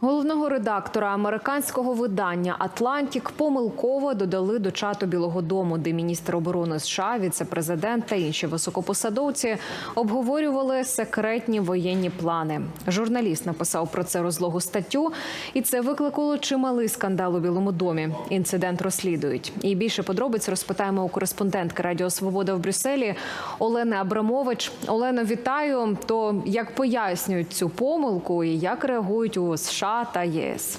Головного редактора американського видання Атлантік помилково додали до чату Білого Дому, де міністр оборони США, віце-президент та інші високопосадовці обговорювали секретні воєнні плани. Журналіст написав про це розлогу статтю, і це викликало чималий скандал у Білому домі. Інцидент розслідують. І більше подробиць розпитаємо у кореспондентки Радіо Свобода в Брюсселі Олени Абрамович. Олено, вітаю. То як пояснюють цю помилку і як реагують у США та ЄС?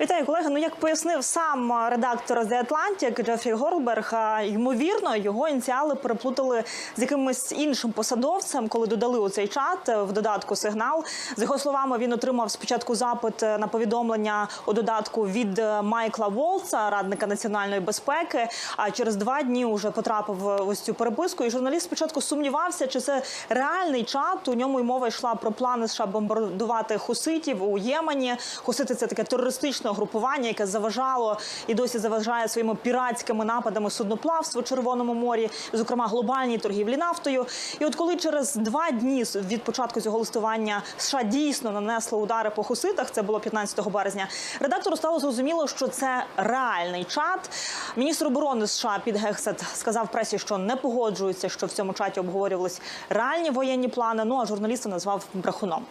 Вітаю, колеги. Ну як пояснив сам редактор The Atlantic Джефрі Горлберг, ймовірно, його ініціали переплутали з якимось іншим посадовцем, коли додали у цей чат е, в додатку сигнал. З його словами, він отримав спочатку запит е, на повідомлення у додатку від е, Майкла Волца, радника національної безпеки. А через два дні вже потрапив в ось цю переписку. І журналіст спочатку сумнівався, чи це реальний чат. У ньому й мова йшла про плани США бомбардувати хуситів у Ємені. Хусити це таке терористичне групування, яке заважало і досі заважає своїми піратськими нападами судноплавство у Червоному морі, зокрема глобальній торгівлі нафтою. І от коли через два дні від початку цього листування США дійсно нанесли удари по хуситах, це було 15 березня. Редактору стало зрозуміло, що це реальний чат. Міністр оборони США Під Гексет сказав пресі, що не погоджується, що в цьому чаті обговорювались реальні воєнні плани. Ну а журналіста назвав брехуном.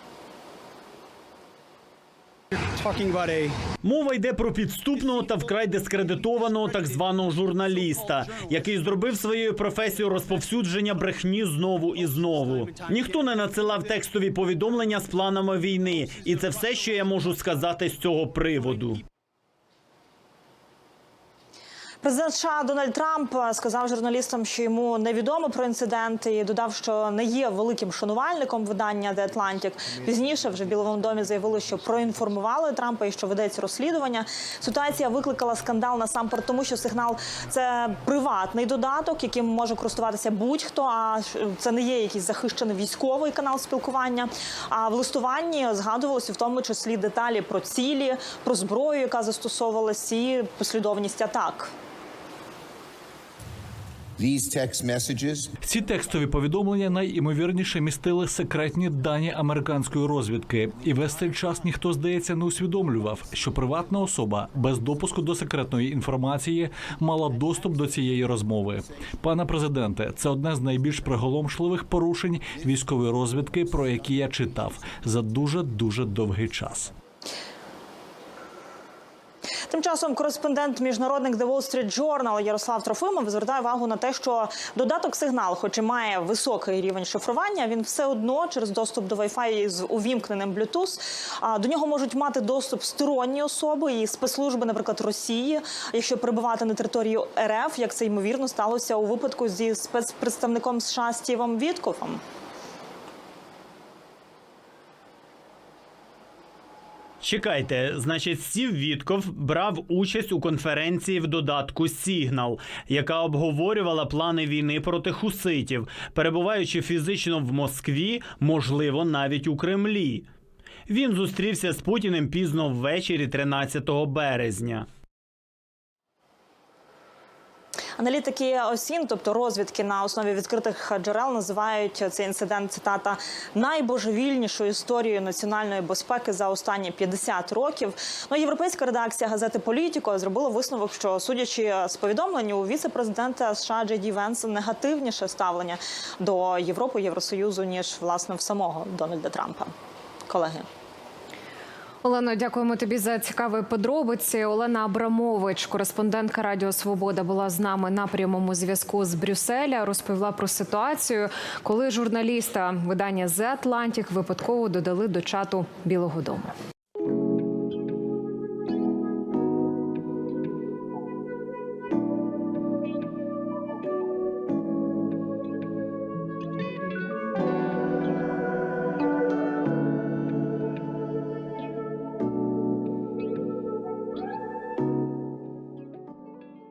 Мова йде про підступного та вкрай дискредитованого так званого журналіста, який зробив своєю професією розповсюдження брехні знову і знову. Ніхто не надсилав текстові повідомлення з планами війни, і це все, що я можу сказати з цього приводу. Президент США Дональд Трамп сказав журналістам, що йому невідомо про інцидент, і додав, що не є великим шанувальником видання The Atlantic. Пізніше вже в Білому домі заявили, що проінформували Трампа і що ведеться розслідування. Ситуація викликала скандал насамперед, тому що сигнал це приватний додаток, яким може користуватися будь-хто. А це не є якийсь захищений військовий канал спілкування. А в листуванні згадувалося в тому числі деталі про цілі, про зброю, яка застосовувалась, і послідовність атак. Ці текстові повідомлення найімовірніше містили секретні дані американської розвідки, і весь цей час ніхто, здається, не усвідомлював, що приватна особа без допуску до секретної інформації мала доступ до цієї розмови. Пане президенте, це одне з найбільш приголомшливих порушень військової розвідки, про які я читав за дуже дуже довгий час. Тим часом кореспондент міжнародник The Wall Street Journal Ярослав Трофимов звертає увагу на те, що додаток сигнал, хоч і має високий рівень шифрування, він все одно через доступ до Wi-Fi з увімкненим Bluetooth, до нього можуть мати доступ сторонні особи і спецслужби, наприклад, Росії, якщо перебувати на території РФ, як це ймовірно сталося у випадку зі спецпредставником США Стівом Віткофом. Чекайте, значить, Стів Вітков брав участь у конференції в додатку Сігнал, яка обговорювала плани війни проти хуситів, перебуваючи фізично в Москві, можливо, навіть у Кремлі. Він зустрівся з Путіним пізно ввечері 13 березня. Аналітики ОСІН, тобто розвідки на основі відкритих джерел, називають цей інцидент цитата найбожевільнішою історією національної безпеки за останні 50 років. Ну, європейська редакція газети Політіко зробила висновок, що судячи з повідомлень у віце-президента США Джей Ді Венса негативніше ставлення до Європи Євросоюзу ніж власне в самого Дональда Трампа. Колеги. Олено, дякуємо тобі за цікаві подробиці. Олена Абрамович, кореспондентка Радіо Свобода, була з нами на прямому зв'язку з Брюсселя. Розповіла про ситуацію, коли журналіста видання The Atlantic випадково додали до чату Білого Дому.